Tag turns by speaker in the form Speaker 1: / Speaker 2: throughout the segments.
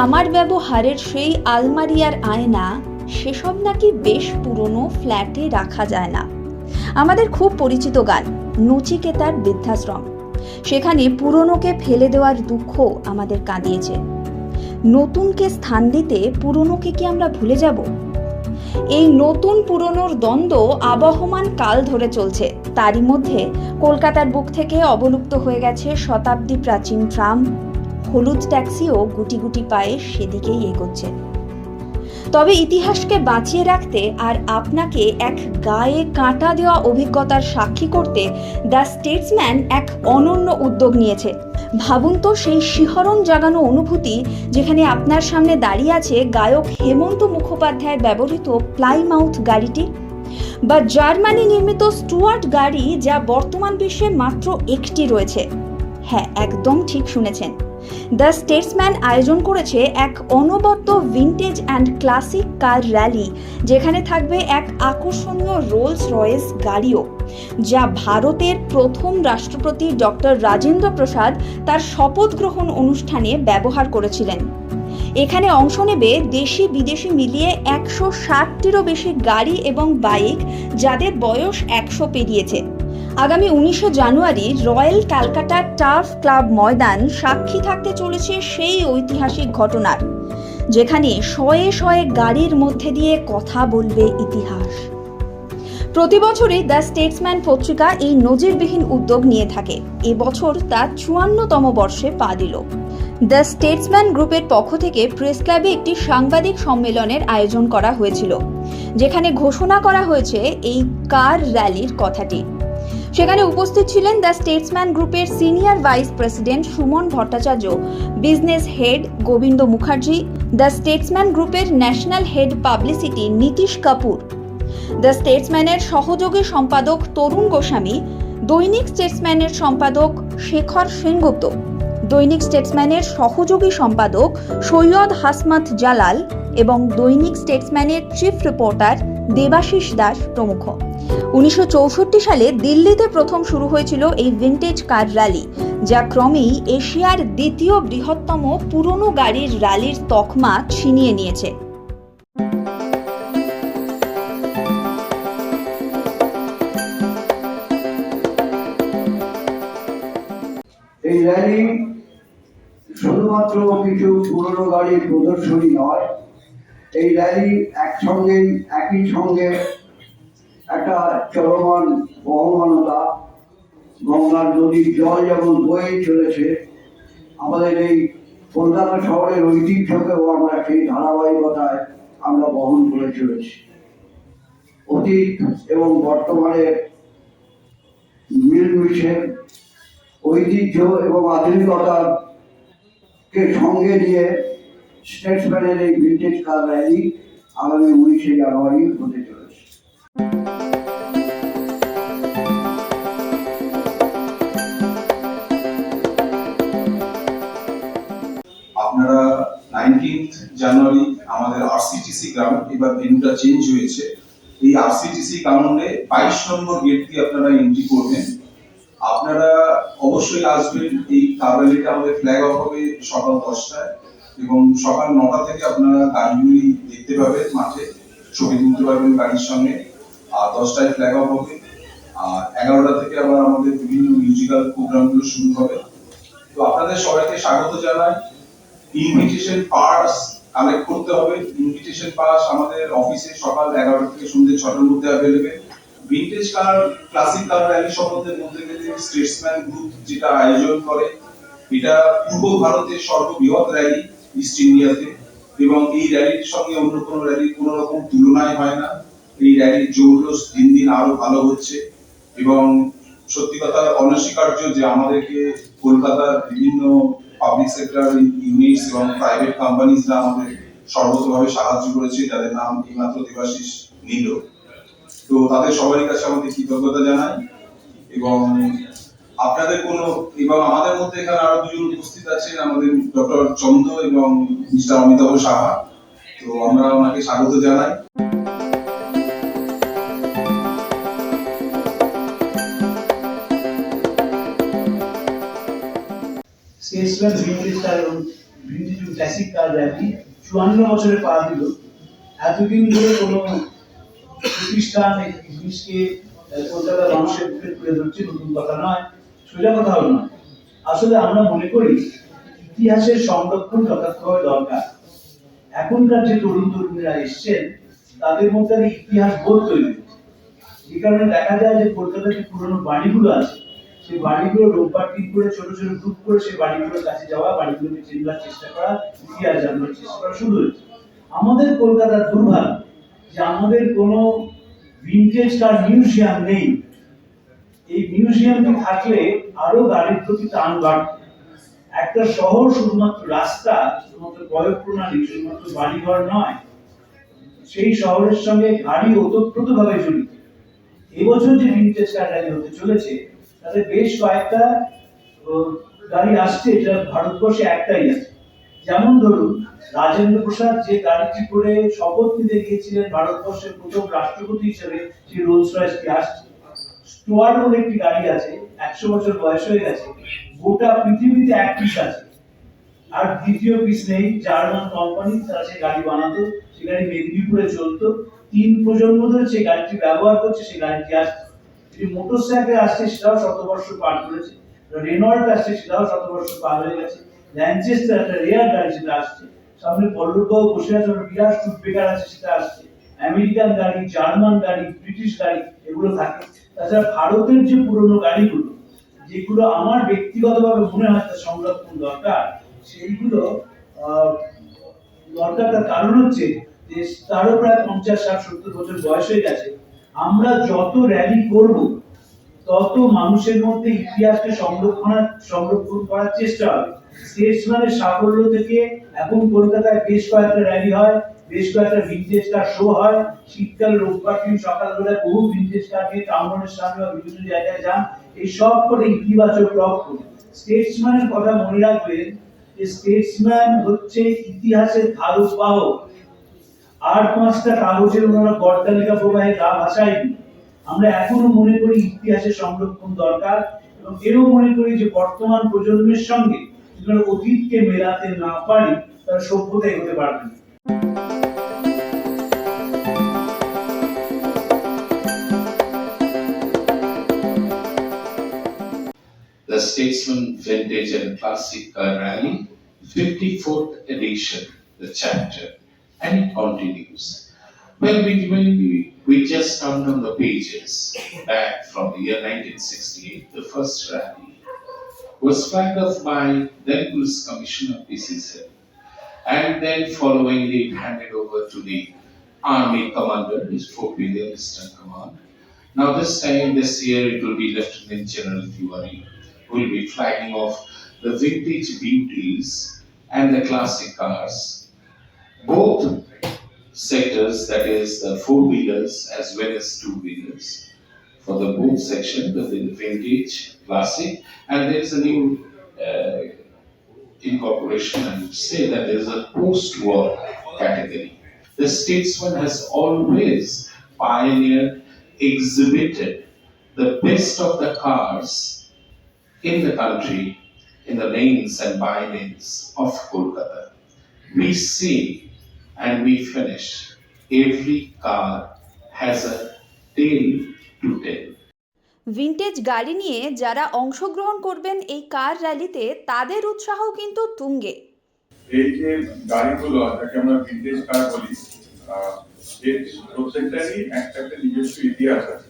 Speaker 1: আমার ব্যবহারের সেই আলমারি আর আয়না, সেসব নাকি বেশ পুরনো ফ্ল্যাটে রাখা যায় না। আমাদের খুব পরিচিত গান, নচিকেতার বৃদ্ধাশ্রম। সেখানে পুরনোকে ফেলে দেওয়ার দুঃখ আমাদের কাঁদিয়েছে। নতুনকে স্থান দিতে পুরনোকে কি আমরা ভুলে যাব? এই নতুন পুরনোর দ্বন্দ্ব আবহমান কাল ধরে চলছে। তারই মধ্যে কলকাতার বুক থেকে অবলুপ্ত হয়ে গেছে শতাব্দী প্রাচীন ট্রাম। হলুদ ট্যাক্সিও গুটি গুটি পায়ে সেদিকেই এগোচ্ছে। তবে ইতিহাসকে বাঁচিয়ে রাখতে আর আপনাকে এক গায়ে কাঁটা দেওয়া অভিজ্ঞতার সাক্ষী করতে দ্য স্টেটসম্যান এক অনন্য উদ্যোগ নিয়েছে। ভাবুন তো সেই শিহরণ জাগানো অনুভূতি যেখানে আপনার সামনে দাঁড়িয়ে আছে গায়ক হেমন্ত মুখোপাধ্যায়ের ব্যবহৃত প্লাইমাউথ গাড়িটি বা জার্মানি নির্মিত স্টুয়ার্ট গাড়ি যা বর্তমান বিশ্বে মাত্র একটি রয়েছে। হ্যাঁ একদম ঠিক শুনেছেন। দ্য স্টেটসম্যান আয়োজন করেছে এক অনবদ্য vintage and classic car rally, যেখানে থাকবে এক আকর্ষণীয় রোলস রয়েস গাড়িও, যা ভারতের প্রথম রাষ্ট্রপতি ডক্টর রাজেন্দ্র প্রসাদ তার শপথ গ্রহণ অনুষ্ঠানে ব্যবহার করেছিলেন। এখানে অংশ নেবে দেশি বিদেশি মিলিয়ে একশো ষাটটিরও বেশি গাড়ি এবং বাইক, যাদের বয়স একশো পেরিয়েছে। আগামী উনিশে জানুয়ারি royal Calcutta turf club Maidan সাক্ষী থাকতে চলেছে সেই ঐতিহাসিক ঘটনার, যেখানে শয়ে শয়ে গাড়ির মধ্যে দিয়ে কথা বলবে ইতিহাস। প্রতি বছরই দ্য স্টেটসম্যান পত্রিকা এই নজিরবিহীন উদ্যোগ নিয়ে থাকে। এবছর তা চুয়ান্নতম বর্ষে পা দিল। দ্য স্টেটসম্যান গ্রুপের পক্ষ থেকে প্রেস ক্লাবে একটি সাংবাদিক সম্মেলনের আয়োজন করা হয়েছিল, যেখানে ঘোষণা করা হয়েছে এই কার র্যালির কথাটি। সেখানে উপস্থিত ছিলেন দ্য স্টেটসম্যান গ্রুপের senior vice president Suman Bhattacharya, business head Gobinda Mukherjee, the Statesman গ্রুপের national head publicity Nitish Kapoor. The স্টেটসম্যানের সহযোগী সম্পাদক তরুণ গোস্বামী, দৈনিক স্টেটসম্যানের সম্পাদক শেখর সেনগুপ্ত। দৈনিক স্টেটসম্যানের সহযোগী সম্পাদক সৈয়দ হাসমাত জালাল এবং দৈনিক স্টেটসম্যানের চিফ রিপোর্টার দেবাশিস দাস প্রমুখ। উনিশশো চৌষট্টি সালে দিল্লিতে প্রথম শুরু হয়েছিল এই ভিন্টেজ কার র্যালি যা ক্রমেই এশিয়ার দ্বিতীয় বৃহত্তম পুরনো গাড়ির র্যালির তকমা ছিনিয়ে নিয়েছে।
Speaker 2: এই র্যালি শুধুমাত্র কিছু পুরনো গাড়ির প্রদর্শনী নয়, এই র্যালি একসঙ্গে একই সঙ্গে একটা চলমান বহমানতা। গঙ্গার নদীর জল যেমন বয়ে চলেছে, আমাদের এই কলকাতা শহরের ঐতিহ্যকেও আমরা সেই ধারাবাহিকতায় আমরা বহন করে চলেছি। অতীত এবং বর্তমানের মিলমিশে ঐতিহ্য এবং আধুনিকতার কে সঙ্গে নিয়ে স্টেটসম্যানের এই ভিন্টেজ কার র্যালি আগামী উনিশে জানুয়ারি হতে চলেছে।
Speaker 3: আপনারা নাইনটিন্থ জানুয়ারি আমাদের আরসিটিসি গ্রাউন্ড এবার ভেন্যুটা চেঞ্জ হয়েছে। এই আরসিটিসি গ্রাউন্ডে বাইশ নম্বর গেট দিয়ে আপনারা এন্ট্রি করবেন। আপনারা অবশ্যই আসবেন, এই কারবালিটা আমাদের ফ্ল্যাগ অফ হবে সকাল দশটায় এবং সকাল নটা থেকে আপনারা গাড়িগুলি দেখতে পাবেন মাঠে, ছবি তুলতে পারবেন গাড়ির সঙ্গে আর দশটায় ফ্ল্যাগ অফ হবে। আর এগারোটা থেকে আবার আমাদের বিভিন্ন মিউজিক্যাল প্রোগ্রামগুলো শুরু হবে। তো আপনাদের সবাইকে স্বাগত জানাই। ইনভিটেশন পাস কালেক্ট করতে হবে। ইনভিটেশন পাস আমাদের অফিসে সকাল এগারোটা থেকে সন্ধ্যে ছটার মধ্যে available vintage car classic car rally সম্বন্ধে বলতে গেলে স্টেটসম্যান গ্রুপ যেটা আয়োজন করে এটা পূর্ব ভারতের সর্ববৃহৎ র্যালি ইস্ট ইন্ডিয়াতে এবং এই র্যালির সঙ্গে অন্য কোনো র্যালির কোনো রকম তুলনায় হয় না। এই র্যালির জৌলস দিন দিন আরও ভালো হচ্ছে এবং সত্যি কথা অনস্বীকার্য যে আমাদেরকে কলকাতার বিভিন্ন পাবলিক সেক্টর ইউনিটস এবং প্রাইভেট কোম্পানিজরা আমাদের সর্বতভাবে সাহায্য করেছে। যাদের নাম এইমাত্র দেবাশিস নিল। তো তাদের সবারই কাছে আমাদের কৃতজ্ঞতা জানাই এবং আপনাদের কোনো, এবং আমাদের মধ্যে এখানে আরও দুজন উপস্থিত আছেন, আমাদের ডক্টর চন্দ্র এবং মিস্টার অমিতাভ সাহা। তো আমরা ওনাকে স্বাগত জানাই।
Speaker 4: স্টেটসম্যান ভিন্টেজটা এবং ভিন্টেজ ক্লাসিক কার র্যালি চুয়ান্ন বছরে পা দিল। এতদিন ধরে কোনো প্রতিষ্ঠান এই জিনিসকে কলকাতার মানুষের তুলে ধরছে, নতুন কথা নয়। সোজা কথা হল না। আসলে আমরা মনে করি ইতিহাসের সংরক্ষণ যথার্থভাবে দরকার। এখনকার যে তরুণ তরুণীরা এসছেন, তাদের মধ্যে ইতিহাস বোধ তৈরি। যে কারণে দেখা যায় যে কলকাতার যে পুরোনো বাড়িগুলো আছে, সেই বাড়িগুলো রোববার দিন করে ছোট ছোট গ্রুপ করে সেই বাড়িগুলোর কাছে যাওয়া, বাড়িগুলোকে চেনবার চেষ্টা করা, ইতিহাস জানবার চেষ্টা করা শুরু হয়েছে। আমাদের কলকাতার দুর্ভাগ্য যে আমাদের কোনো ভিনটেজ কার মিউজিয়াম নেই। এই মিউজিয়ামটি থাকলে আরও প্রতি টান বাড়ত। একটা শহর শুধুমাত্র রাস্তা, শুধুমাত্র বয় প্রণালী, শুধুমাত্র বাড়িঘর নয়, সেই শহরের সঙ্গে গাড়ি ওতপ্রোত ভাবে জড়িত। এবছর যে ভিনটেজ কার র্যালি হতে চলেছে, তাতে বেশ কয়েকটা গাড়ি আসছে, যেটা ভারতবর্ষে একটাই আছে। যেমন ধরুন, রাজেন্দ্র প্রসাদ যে গাড়িটি করে শপথ নিতে গিয়েছিলেন ভারতবর্ষের প্রথম রাষ্ট্রপতি হিসেবে, সেই রোলস রয়েসটি আসছে। বলে একটি গাড়ি আছে, একশো বছর বয়স হয়ে গেছে, গোটা পৃথিবীতে এক পিস আছে। আর দ্বিতীয় পিস নেই, জার্মান কোম্পানি তারা গাড়ি বানাতো, সেই গাড়ি মেদিনীপুরে চলতো। তিন প্রজন্ম ধরে গাড়িটি ব্যবহার করছে, সেই গাড়িটি আসছে। যদি মোটর সাইকেল আসছে, সেটাও শতবর্ষ পার করেছে। রেনল্ট আসছে, সেটাও শতবর্ষ পার হয়ে গেছে। ল্যানচেস্টার একটা রেয়ার গাড়ি সেটা আসছে। সামনে পল্লববাবু বসে আছে বিরাট আছে, সেটা আসছে। আমেরিকান গাড়ি, জার্মান গাড়ি, ব্রিটিশ গাড়ি, এগুলো থাকে। তাছাড়া ভারতের যে পুরনো গাড়িগুলো, যেগুলো আমার ব্যক্তিগতভাবে মনে হয় তার সংরক্ষণ দরকার, সেইগুলো দরকার তার কারণ হচ্ছে যে তারও প্রায় পঞ্চাশ, ষাট, সত্তর বছর বয়স হয়ে গেছে। আমরা যত র্যালি করব, তত মানুষের মধ্যে ইতিহাসকে সংরক্ষণ সংরক্ষণ করার চেষ্টা হবে। স্টেটসম্যানের সাফল্য থেকে এখন কলকাতায় বেশ কয়েকটা র্যালি হয়। বেশ কয়েকটা ভিনটেজ কার শো হয়। শীতকালে রোববার দিন সকালবেলায় বহু ভিনটেজ কার নিয়ে টাউনের সামনে বা বিভিন্ন জায়গায় যান। এই সব করে ইতিবাচক স্টেটসম্যানের কথা মনে রাখবেন যে স্টেটসম্যান হচ্ছে ইতিহাসের বাহক আর পাঁচটা কাগজের ওনারা গড়তালিকা প্রবাহে গা ভাসায়নি। আমরা এখনও মনে করি ইতিহাসের সংরক্ষণ দরকার এবং এও মনে করি যে বর্তমান প্রজন্মের সঙ্গে অতীতকে মেলাতে না পারি, তারা সভ্যতাই হতে পারবে না।
Speaker 5: The Statesman Vintage and Classic Car Rally, 54th edition, the chapter, and it continues. Well, we, when we, we just turned on the pages back from the year 1968, the first rally was flagged off by then Police Commissioner PCC, and then followingly it handed over to the Army Commander, his Fort William Eastern Command. Now this time, this year, it will be Lieutenant General Tiwari will be flagging off the vintage beauties and the classic cars. Both sectors, that is the four wheelers as well as two wheelers. For the both section, the vintage, classic, and there is a new uh, incorporation, would say that there is a post-war category. The statesman has always pioneered, exhibited the best of the cars in the country, in the lanes and by lanes of Kolkata. We see and we finish. Every car has a tale to tell.
Speaker 1: Vintage গাড়ি নিয়ে যারা অংশগ্রহণ করবেন এই কার র্যালিতে তাদের উৎসাহ কিন্তু তুঙ্গে
Speaker 6: এই যে গাড়িগুলো যাকে আমরা ভিন্টেজ কার বলি এর প্রত্যেকটারই একটা একটা নিজস্ব ইতিহাস আছে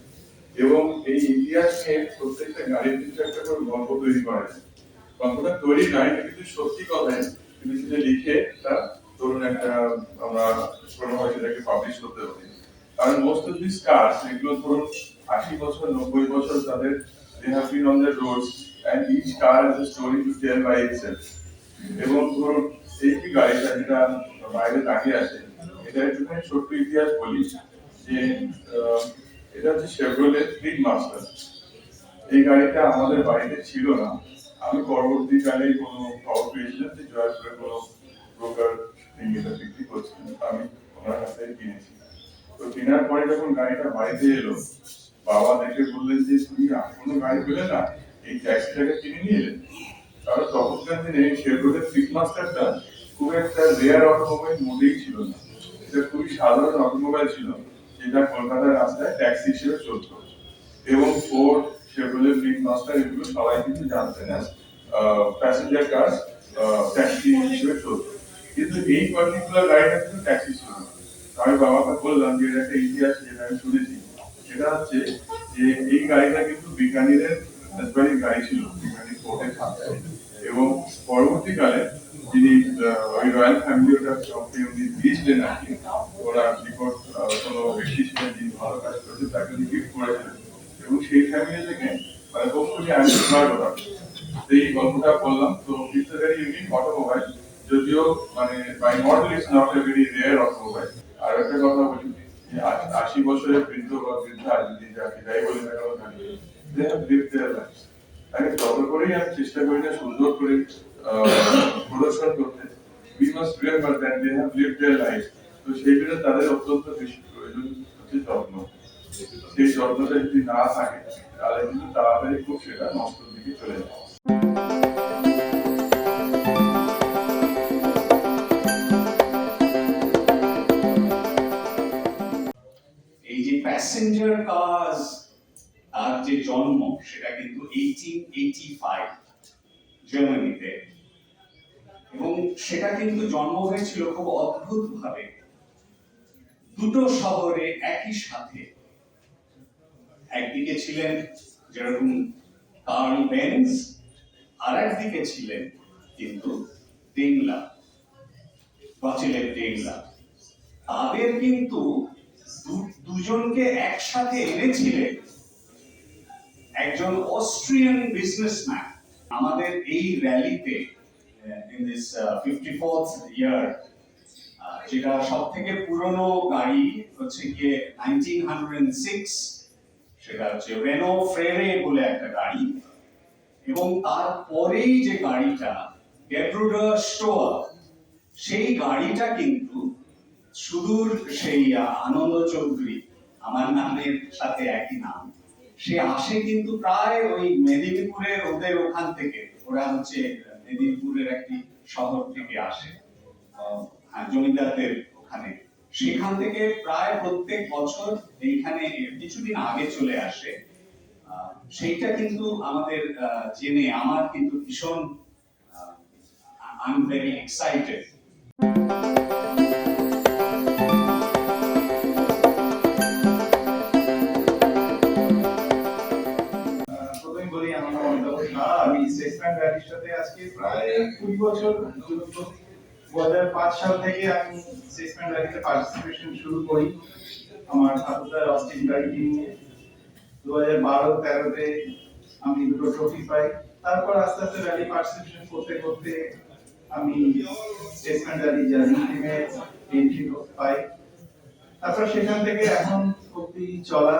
Speaker 6: এবং এই ইতিহাস নিয়ে প্রত্যেকটা গাড়ির কিন্তু একটা করে গল্প তৈরি করা যায় গল্পটা তৈরি এটা কিন্তু সত্যি কথাই কিন্তু সেটা লিখে তা ধরুন একটা আমরা কোনোভাবে সেটাকে পাবলিশ করতে পারি। কারণ মোস্ট অফ দিস কার্স এগুলো ধরুন আশি বছর, নব্বই বছর তাদের been on the and each car is story to tell by itself এবং ধরুন এই যে গাড়িটা যেটা বাইরে দাঁড়িয়ে আছে, এটা একটুখানি ছোট্ট ইতিহাস বলি যে এটা হচ্ছে শেভরোলের ফ্লিট মাস্টার এই গাড়িটা আমাদের বাড়িতে ছিল না। আমি পরবর্তীকালে কোনো খবর পেয়েছিলাম যে জয়পুরে কোনো ব্রোকার এটা বিক্রি করছিলেন আমি ওনার কাছ থেকে কিনেছি। তো কেনার পরে যখন গাড়িটা বাড়িতে এলো, বাবা দেখে বললেন যে, তুমি এখনও গাড়ি পেলে না? এই ট্যাক্সিটাকে কিনে নিয়ে এলেন কারণ তখনকার দিনে শেভরোলের ফিট মাস্টারটা খুব একটা রেয়ার অটোমোবাইল মোটেই ছিল না। এটা খুবই সাধারণ অটোমোবাইল ছিল। যেটা কলকাতার রাস্তায় ট্যাক্সি হিসেবে চলতো। এবং ফোর্ড গ্রিন মাস্টার এগুলো সবাই কিন্তু জানতেন প্যাসেঞ্জার কার ট্যাক্সি হিসেবে চলতো। কিন্তু এই পার্টিকুলার গাড়িটা কিন্তু ট্যাক্সি ছিল আমি বাবাকে বললাম যে, এটা একটা ইতিহাস যেটা আমি শুনেছি। সেটা হচ্ছে যে, এই গাড়িটা কিন্তু বিজ্ঞানীদের গাড়ি ছিল বিজ্ঞানী ফোর্টের সাথে এবং পরবর্তীকালে যিনি আহ, ওই রয়্যাল ফ্যামিলি ওটা সবকে উনি দিয়েছিলেন আর কি ওরা নিকট আহ, কোনো ব্যক্তি ছিলেন যিনি ভালো কাজ করেছে তাকে উনি গিফট করেছিলেন এবং সেই ফ্যামিলি থেকে মানে হোপফুলি আমি থার্ড ওরা এই গল্পটা বললাম তো ইটস ভেরি ইউনিক অটোমোবাইল যদিও মানে by model it's not a very rare automobile আর একটা কথা বলি যে আ- আশি বছরের বৃদ্ধ বা বৃদ্ধা যদি
Speaker 7: প্যাসেঞ্জার কার্স আর যে জন্ম, সেটা কিন্তু জার্মানিতে এবং সেটা কিন্তু জন্ম হয়েছিল খুব অদ্ভুত ভাবে দুটো শহরে একই সাথে। একদিকে ছিলেন যেরকম কার্ল বেন্স আর একদিকে ছিলেন কিন্তু টেংলা বাচিলের টেংলা তাদের কিন্তু দুজনকে একসাথে এনেছিলেন একজন অস্ট্রিয়ান বিজনেসম্যান আমাদের এই র্যালিতে in this fifty fourth year যেটা সব থেকে পুরনো গাড়ি হচ্ছে গিয়ে নাইনটিন হান্ড্রেড সিক্স সেটা হচ্ছে রেনো ফ্রেরে বলে একটা গাড়ি। এবং তারপরেই যে গাড়িটা গেব্রুডার স্টোয়ার সেই গাড়িটা কিন্তু সুদূর সেই আনন্দ চৌধুরী আমার নামের সাথে একই নাম। সে আসে কিন্তু প্রায় ওই মেদিনীপুরের ওদের ওখান থেকে। ওরা হচ্ছে মেদিনীপুরের একটি শহর থেকে আসে হ্যাঁ, জমিদারদের ওখানে। সেখান থেকে প্রায় প্রত্যেক বছর এইখানে কিছুদিন আগে চলে আসে। সেইটা কিন্তু আমাদের জেনে আমার কিন্তু ভীষণ I am very excited
Speaker 8: Statesman সাথে আজকে প্রায় কুড়ি বছর দু হাজার পাঁচ সাল থেকে আমি সেসম্যান র্যালিতে পার্টিসিপেশন শুরু করি আমার ঠাকুরদার অস্টিন গাড়িটি নিয়ে দু হাজার বারো, তেরোতে আমি দুটো ট্রফি পাই। তারপর আস্তে আস্তে র্যালি পার্টিসিপেশন করতে করতে আমি স্টেটসম্যান র্যালি জার্নি টিমে এন্ট্রি পাই। তারপর সেখান থেকে এখন অব্দি চলা।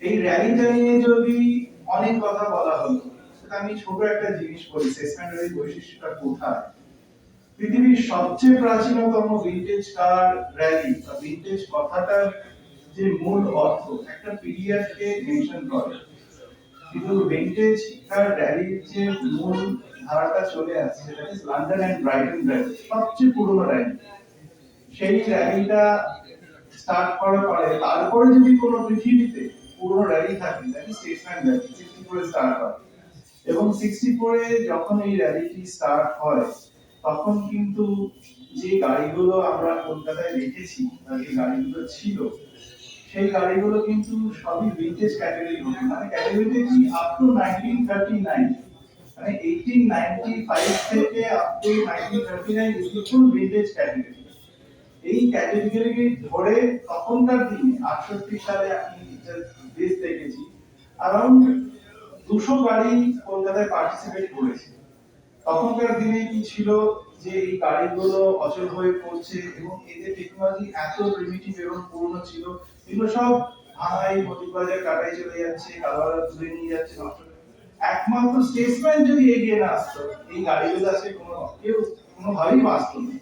Speaker 8: এই র্যালিটা নিয়ে যদি অনেক কথা বলা হলো। সেটা আমি ছোট একটা জিনিস বলি, সেসমেন্ট র্যালির বৈশিষ্ট্যটা কোথায়? পৃথিবীর সবচেয়ে প্রাচীনতম ভিন্টেজ কার র্যালি বা ভিন্টেজ কথাটার যে মূল অর্থ, একটা পিরিয়ডকে মেনশন করে। কিন্তু ভিন্টেজ কার র্যালির যে মূল ধারাটা চলে আসছে সেটা লন্ডন অ্যান্ড ব্রাইটন র্যালি সবচেয়ে পুরনো র্যালি সেই র্যালিটা স্টার্ট করার পরে, তারপরে যদি কোনো পৃথিবীতে পুরনো র্যালি থাকে দ্যাট স্টেটসম্যান র্যালি সিক্সটি ফোরে স্টার্ট হয়। এবং সিক্সটি ফোরে যখন এই র্যালিটি স্টার্ট হয়, তখন কিন্তু যে গাড়িগুলো আমরা কলকাতায় দেখেছি, বা যে গাড়িগুলো ছিল, সেই গাড়িগুলো কিন্তু সবই ভিন্টেজ ক্যাটাগরি হতো মানে ক্যাটাগরিতে কি up to nineteen thirty nine মানে এইটিন নাইনটি ফাইভ থেকে up to nineteen thirty nine এগুলো ফুল ভিন্টেজ ক্যাটাগরি এই ক্যাটাগরিকে ধরে তখনকার দিনে, আটষট্টি সালে আমি দেশ দেখেছি। অ্যারাউন্ড দুশো গাড়ি কলকাতায় পার্টিসিপেট করেছে। তখনকার দিনে কি ছিল যে এই গাড়িগুলো অচল হয়ে পড়ছে এবং এদের টেকনোলজি এত প্রিমিটিভ এবং পুরনো ছিল, এগুলো সব ভাঙাই মতিবাজার কাটাই চলে যাচ্ছে কালোয়ারা তুলে নিয়ে যাচ্ছে, নষ্ট একমাত্র স্টেটসম্যান যদি এগিয়ে না আসতো, এই গাড়িগুলো আজকে কোনো কেউ কোনোভাবেই বাঁচতো না।